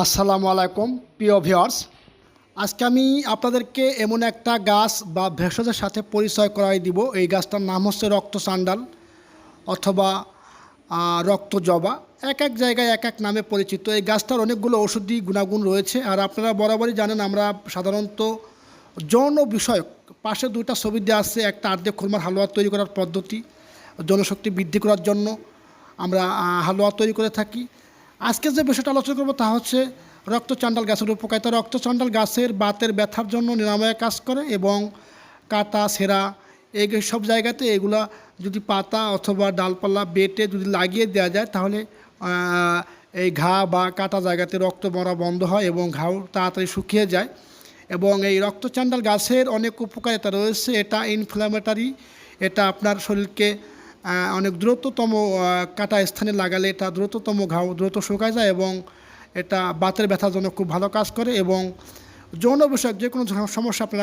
আসসালামু আলাইকুম, প্রিয় ভিওয়ার্স আজকে আমি আপনাদেরকে এমন একটা গাছ বা ভেষজের সাথে পরিচয় করাই দিব। এই গাছটার নাম হচ্ছে রক্ত সান্ডাল অথবা রক্ত জবা। এক এক জায়গায় এক এক নামে পরিচিত। এই গাছটার অনেকগুলো ওষুধি গুণাগুণ রয়েছে। আর আপনারা বরাবরই জানেন, আমরা সাধারণত যৌন বিষয়ক পাশে দুইটা ছবি দেওয়া আছে। একটা আর্ধে খুরমার হালুয়া তৈরি করার পদ্ধতি জনশক্তি বৃদ্ধি করার জন্য আমরা হালুয়া তৈরি করে থাকি। আজকে যে বিষয়টা আলোচনা করব তা হচ্ছে রক্তচান্ডাল গাছের উপকারিতা। রক্তচান্ডাল গাছের বাতের ব্যথার জন্য নিরাময়ে কাজ করে এবং কাটা, সেরা, এই সব জায়গাতে এগুলা যদি পাতা অথবা ডালপালা বেটে যদি লাগিয়ে দেওয়া যায়, তাহলে এই ঘা বা কাটা জায়গাতে রক্ত মরা বন্ধ হয় এবং ঘাও তাড়াতাড়ি শুকিয়ে যায়। এবং এই রক্তচান্ডাল গাছের অনেক উপকারিতা রয়েছে। এটা ইনফ্ল্যামেটারি এটা আপনার শরীরকে অনেক দ্রুততম কাটা স্থানে লাগালে এটা দ্রুততম ঘাও দ্রুত শুকায় যায় এবং এটা বাতের ব্যথার জন্য খুব ভালো কাজ করে এবং যৌন বিষয়ক যে কোনো সমস্যা আপনারা